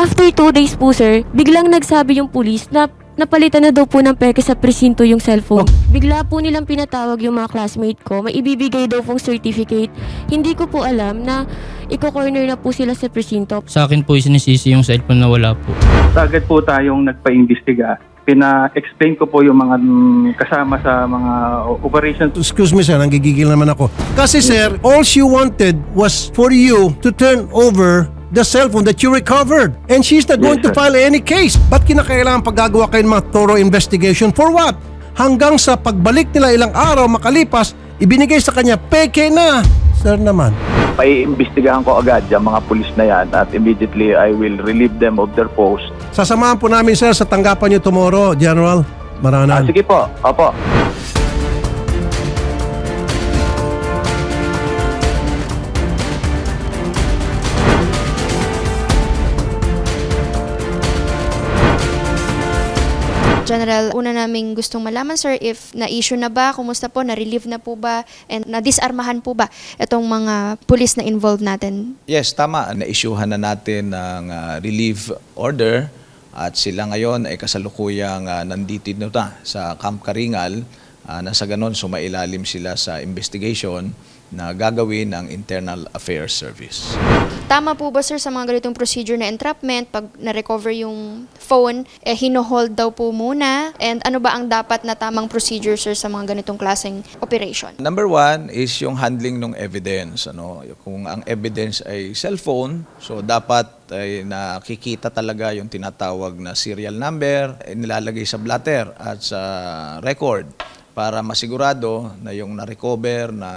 After two days po, sir, biglang nagsabi yung police na napalitan na daw po ng peke sa presinto yung cellphone. Bigla po nilang pinatawag yung mga classmate ko. May ibibigay daw pong certificate. Hindi ko po alam na iko-corner na po sila sa presinto. Sa akin po sinisisi yung cellphone na wala po. Agad po tayong nagpa-imbestiga. Pina-explain ko po yung mga mm, kasama sa mga operations. Excuse me sir, nanggigigil naman ako. Kasi sir, all she wanted was for you to turn over the cellphone that you recovered. And she's not going to sir. file any case. Ba't kinakailangan paggagawa kayo ng mga thorough investigation? For what? Hanggang sa pagbalik nila ilang araw makalipas, ibinigay sa kanya, peke na. Sir naman. Paiimbestigahan ko agad yung mga pulis na yan at immediately I will relieve them of their post. Sasamahan po namin sir sa tanggapan niyo tomorrow, General Ah, Maranan. sige po, opo. General, una naming gustong malaman, sir, if na-issue na ba, kumusta po, na-relieve na po ba, and na-disarmahan po ba itong mga pulis na involved natin? Yes, tama. Na-issuehan na natin ng ah, relief order at sila ngayon ay kasalukuyang ah, nandito na sa Camp Karingal ah, na sa ganon sumailalim sila sa investigation na gagawin ng Internal Affairs Service. Tama po ba, sir, sa mga ganitong procedure na entrapment, pag na-recover yung phone, eh, hino-hold daw po muna? And ano ba ang dapat na tamang procedure, sir, sa mga ganitong klaseng operation? Number one is yung handling ng evidence. Ano? Kung ang evidence ay cellphone, so dapat ay nakikita talaga yung tinatawag na serial number, eh, nilalagay sa blatter at sa record para masigurado na yung na-recover na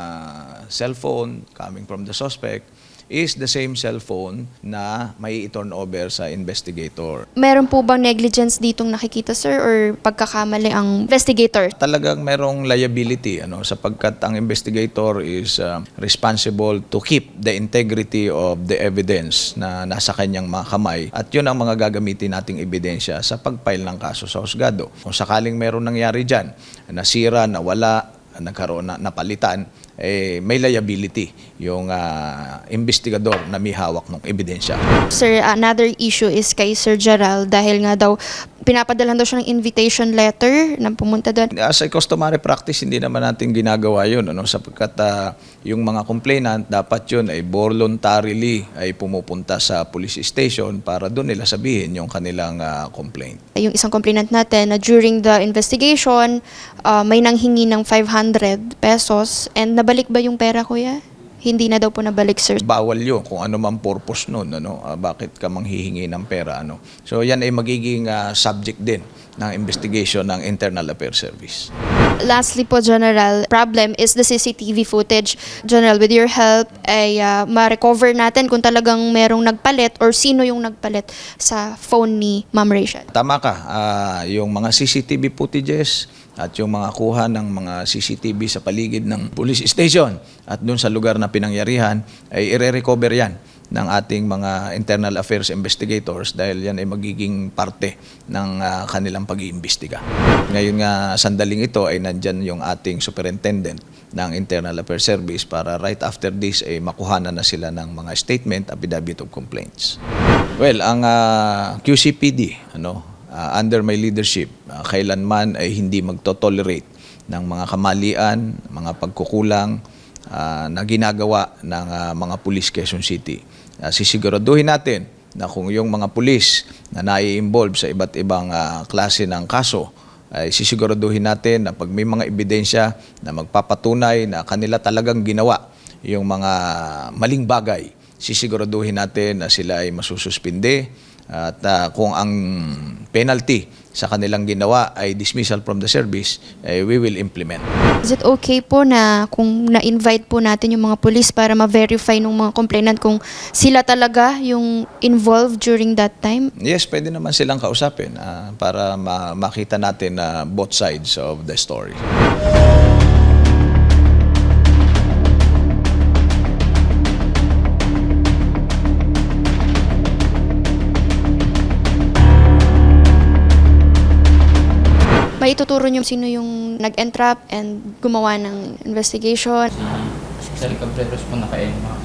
cellphone coming from the suspect is the same cellphone na may i-turn over sa investigator. Meron po bang negligence ditong nakikita, sir, or pagkakamali ang investigator? talagang merong liability ano sapagkat ang investigator is uh, responsible to keep the integrity of the evidence na nasa kanyang mga kamay at yun ang mga gagamitin nating ebidensya sa pag-file ng kaso sa husgado. Kung sakaling meron nangyari diyan, nasira, nawala, nagkaroon na napalitan, eh, may liability yung ah, investigador na may hawak ng ebidensya. Sir, another issue is kay Sir Gerald dahil nga daw pinapadalhan daw siya ng invitation letter na pumunta doon. As a customary practice, hindi naman natin ginagawa yun. Ano? Sapagkat ah, yung mga complainant, dapat yun ay voluntarily ay pumupunta sa police station para doon nila sabihin yung kanilang ah, complaint. Yung isang complainant natin na during the investigation, uh, may nanghingi ng 500 pesos and nabalik ba yung pera, kuya? Hindi na daw po nabalik, sir. Bawal yun kung ano man purpose nun. Ano? Ah, bakit ka manghihingi ng pera. Ano? So yan ay magiging ah, subject din ng investigation ng Internal Affairs Service. Lastly po, General, problem is the CCTV footage. General, with your help, ay uh, ma-recover natin kung talagang merong nagpalit or sino yung nagpalit sa phone ni Ma'am Rachel. Tama ka, ah, yung mga CCTV footages at yung mga kuha ng mga CCTV sa paligid ng police station at doon sa lugar na pinangyarihan ay ire-recover yan ng ating mga internal affairs investigators dahil yan ay magiging parte ng ah, kanilang pag-iimbestiga. Ngayon nga sandaling ito ay nandyan yung ating superintendent ng Internal Affairs Service para right after this ay makuhanan na sila ng mga statement, affidavit of complaints. Well, ang ah, QCPD, ano, ah, under my leadership, ah, kailanman ay hindi magto-tolerate ng mga kamalian, mga pagkukulang ah, na ginagawa ng ah, mga pulis Quezon City. Ah, sisiguraduhin natin na kung yung mga pulis na nai-involve sa iba't ibang ah, klase ng kaso ay sisiguraduhin natin na pag may mga ebidensya na magpapatunay na kanila talagang ginawa yung mga maling bagay, sisiguraduhin natin na sila ay masususpinde at ah, kung ang penalty sa kanilang ginawa ay dismissal from the service, eh, we will implement. Is it okay po na kung na-invite po natin yung mga police para ma-verify ng mga complainant kung sila talaga yung involved during that time? Yes, pwede naman silang kausapin ah, para ma- makita natin na both sides of the story. May ituturo niyo sino yung nag-entrap and gumawa ng investigation. Sa Cabreros po naka-NMAX.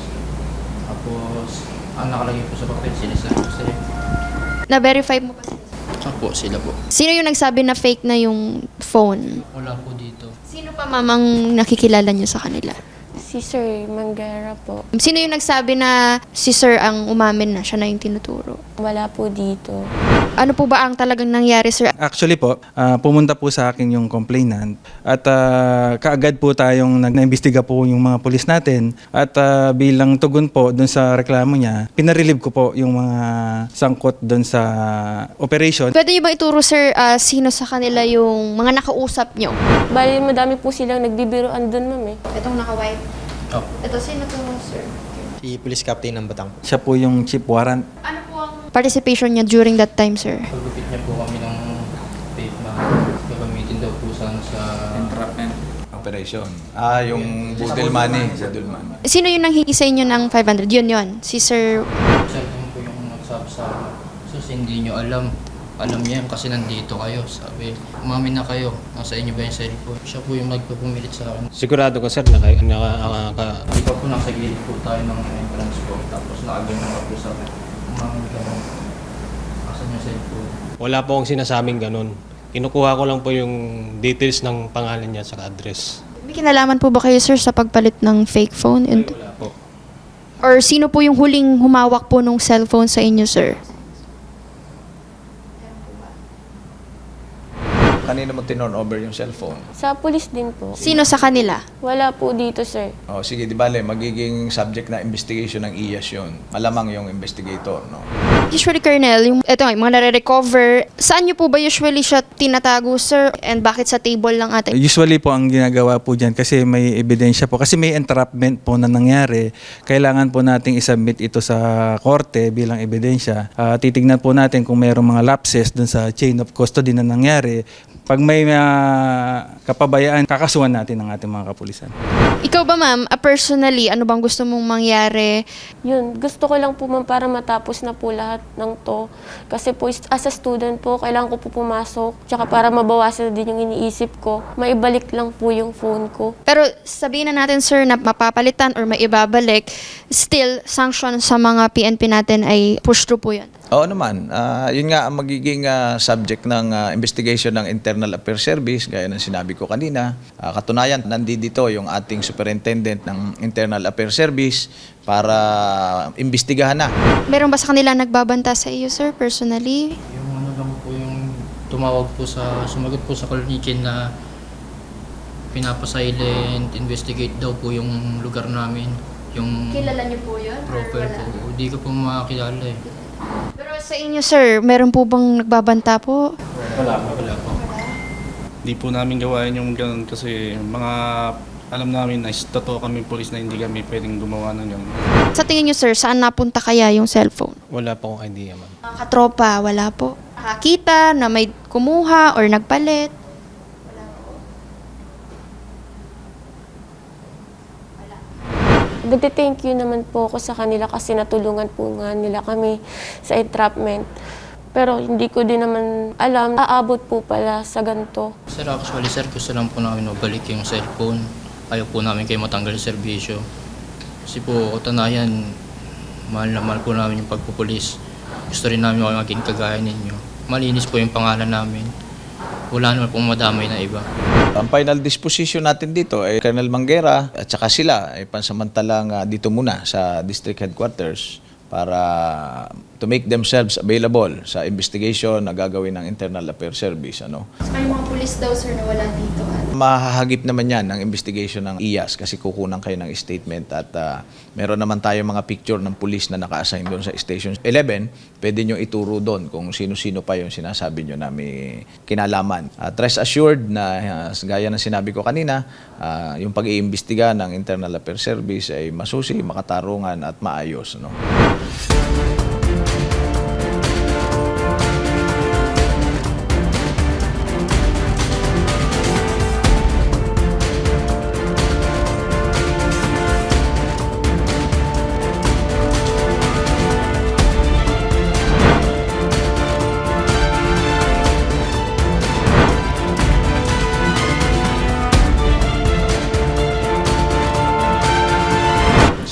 Tapos, ang nakalagay po sa papel, sila sa Jose. Na-verify mo ba? Saan po sila po? Sino yung nagsabi na fake na yung phone? Wala po dito. Sino pa mamang nakikilala niyo sa kanila? Si Sir Mangera po. Sino yung nagsabi na si Sir ang umamin na siya na yung tinuturo? Wala po dito. Ano po ba ang talagang nangyari, Sir? Actually po, ah, pumunta po sa akin yung complainant at ah, kaagad po tayong nag naimbestiga po yung mga pulis natin at ah, bilang tugon po doon sa reklamo niya, pinarelieve ko po yung mga sangkot doon sa operation. Pwede niyo ba ituro, Sir, ah, sino sa kanila yung mga nakausap niyo? Bali, madami po silang nagbibiroan doon, ma'am eh. Itong naka-white. Oh. Ito, sino to, Sir? Si Police Captain ng Batang. Siya po yung chief warrant. Ano po ang participation niya during that time, Sir? Pagupit niya po kami ng vape na gagamitin daw po sana sa entrapment. Operation. Ah, yung budel money. Budel money. Sino yung nanghingi sa inyo ng 500? Yun, yun. Si Sir... Cellphone po yung nagsabi sa. So, hindi nyo alam. Alam niya kasi nandito kayo. Sabi, umamin na kayo. Nasa inyo ba yung cellphone? Siya po yung nagpapumilit sa akin. Sigurado ko sir, naka, naka, naka, Di ba po nasa gilid po tayo ng entrance ko. Tapos nakagano nga po sa akin. Umamin ka mo. Asan yung cellphone? wala po akong sinasabing ganun. Kinukuha ko lang po yung details ng pangalan niya sa address. May kinalaman po ba kayo, Sir, sa pagpalit ng fake phone? And, Wala po. or sino po yung huling humawak po nung cellphone sa inyo, Sir? Kanina mo tinorn over yung cellphone. Sa pulis din po. Sino sa kanila? Wala po dito, sir. Oh, sige, di bale, magiging subject na investigation ng IAS yun. Malamang yung investigator, no? Usually, Colonel, yung, ito, yung mga nare-recover, saan niyo po ba usually siya tinatago, Sir? And bakit sa table lang ate? Usually po ang ginagawa po dyan kasi may ebidensya po. Kasi may entrapment po na nangyari. Kailangan po nating isubmit ito sa korte bilang ebidensya. Ah, titignan po natin kung mayroong mga lapses dun sa chain of custody na nangyari. Pag may ah, kapabayaan, kakasuhan natin ang ating mga kapulisan. Ikaw ba, ma'am, ah, personally, ano bang gusto mong mangyari? Yun, gusto ko lang po ma'am para matapos na po lahat ng to. Kasi po as a student po, kailangan ko po pumasok. Tsaka para mabawasan din yung iniisip ko, maibalik lang po yung phone ko. Pero sabihin na natin, sir, na mapapalitan or maibabalik, still, sanction sa mga PNP natin ay push through po yun. Oo naman. Ah, yun nga ang magiging ah, subject ng ah, investigation ng Internal Affairs Service, gaya ng sinabi ko kanina. Ah, katunayan, nandito yung ating superintendent ng Internal Affairs Service para imbestigahan na. Meron ba sa kanila nagbabanta sa iyo, sir, personally? Yung ano lang po yung tumawag po sa, sumagot po sa call ni Chen na pinapa-silent, investigate daw po yung lugar namin. Yung niyo po yun? profile po. Hindi ko po makakilala eh. Pero sa inyo, sir, meron po bang nagbabanta po? Wala po. Wala po. Di po namin gawain yung ganun kasi mga alam namin na totoo kami polis na hindi kami pwedeng gumawa ng ganun. Sa tingin niyo, sir, saan napunta kaya yung cellphone? Wala po akong idea, ma'am. Mga katropa, wala po. Nakakita na may kumuha or nagpalit. Nagte-thank you naman po ako sa kanila kasi natulungan po nga nila kami sa entrapment. Pero hindi ko din naman alam, aabot po pala sa ganito. Sir, actually sir, gusto lang po namin mabalik yung cellphone. Ayaw po namin kayo matanggal sa serbisyo. Kasi po, katunayan, mahal na mahal po namin yung pagpupulis. Gusto rin namin maging kagaya ninyo. Malinis po yung pangalan namin. Wala naman pong madamay na iba. Ang final disposition natin dito ay Colonel Manguera at saka sila ay pansamantalang ah, dito muna sa district headquarters para to make themselves available sa investigation na gagawin ng Internal Affairs Service. Ano? May mga pulis daw, sir, na wala dito. Mahahagip naman yan ng investigation ng IAS kasi kukunan kayo ng statement at ah, meron naman tayo mga picture ng pulis na naka-assign doon sa Station 11. Pwede nyo ituro doon kung sino-sino pa yung sinasabi nyo na may kinalaman. At rest assured na ah, gaya ng sinabi ko kanina, ah, yung pag-iimbestiga ng Internal Affairs Service ay masusi, makatarungan at maayos. No?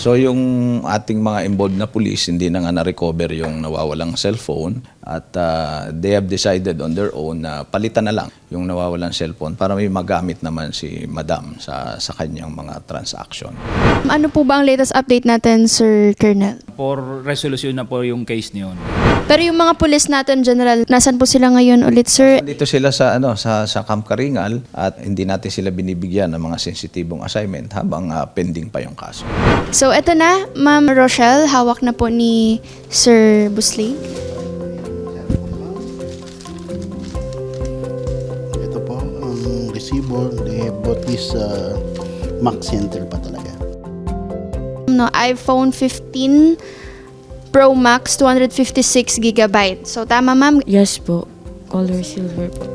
So yung ating mga involved na police, hindi na nga na-recover yung nawawalang cellphone at ah, they have decided on their own na palitan na lang yung nawawalang cellphone para may magamit naman si madam sa, sa kanyang mga transaction. Ano po ba ang latest update natin, Sir Colonel? For resolution na po yung case niyon. Pero yung mga pulis natin, General, nasan po sila ngayon ulit, Sir? Dito sila sa ano sa sa Camp Karingal at hindi natin sila binibigyan ng mga sensitibong assignment habang ah, pending pa yung kaso. So, eto na, Ma'am Rochelle, hawak na po ni Sir Busling. Ito po, ang resibo, they bought this uh, Mac Center pa talaga. No, iPhone 15 Pro Max 256 gigabyte. So, tama, Ma'am? Yes po. Color silver po.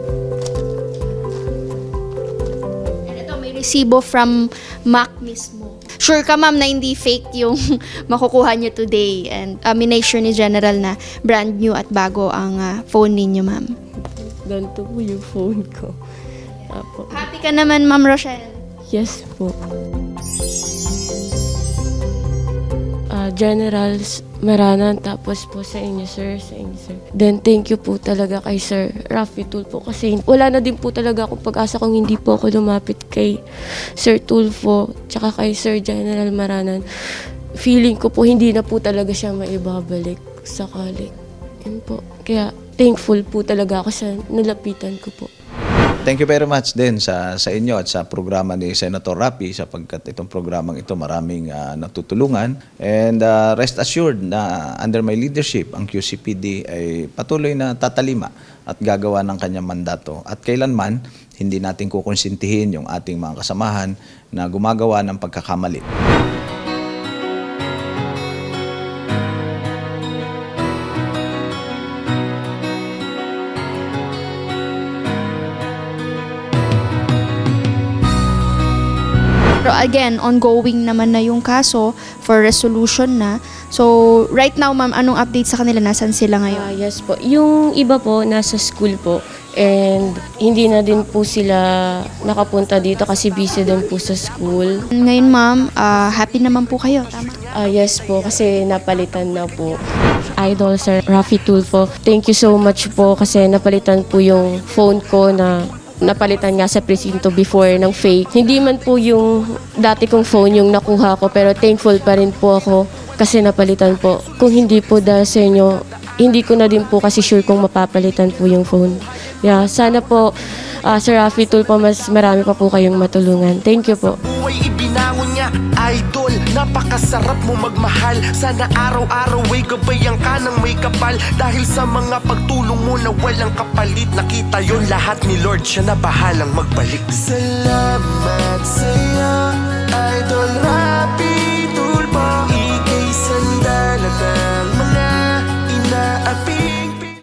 And ito, may resibo from Mac mismo. Sure ka, ma'am, na hindi fake yung makukuha nyo today. And uh, minake ni General na brand new at bago ang ah, phone ninyo, ma'am. Ganito po yung phone ko. Apo. Happy ka naman, Ma'am Rochelle. Yes po. Ah, generals, maranan tapos po sa inyo sir, sa inyo sir. Then thank you po talaga kay Sir Rafi Tulfo kasi wala na din po talaga akong pag-asa kung hindi po ako lumapit kay Sir Tulfo tsaka kay Sir General Maranan. Feeling ko po hindi na po talaga siya maibabalik sakali. Yun po. Kaya thankful po talaga ako sa nalapitan ko po. Thank you very much din sa sa inyo at sa programa ni Senator Rapi sapagkat itong programang ito maraming ah, natutulungan and ah, rest assured na under my leadership ang QCPD ay patuloy na tatalima at gagawa ng kanyang mandato at kailanman hindi natin kukonsintihin yung ating mga kasamahan na gumagawa ng pagkakamali. Pero again, ongoing naman na yung kaso for resolution na. So, right now, ma'am, anong update sa kanila? Nasaan sila ngayon? Ah, yes po. Yung iba po, nasa school po. And hindi na din po sila nakapunta dito kasi busy din po sa school. Ngayon, ma'am, ah, happy naman po kayo. Tama. Ah, yes po, kasi napalitan na po. Idol Sir Rafi Tulfo, thank you so much po kasi napalitan po yung phone ko na napalitan nga sa presinto before ng fake. Hindi man po yung dati kong phone yung nakuha ko pero thankful pa rin po ako kasi napalitan po. Kung hindi po dahil sa inyo, hindi ko na din po kasi sure kung mapapalitan po yung phone. Yeah, sana po ah, Sir Rafi Tulfo mas marami pa po kayong matulungan. Thank you po. Idol, napakasarap mo magmahal. Sana araw-araw ay gabayan ka ng may kapal. Dahil sa mga pagtulong mo na walang kapalit Nakita yon lahat ni Lord, siya na bahalang magbalik. Salamat sa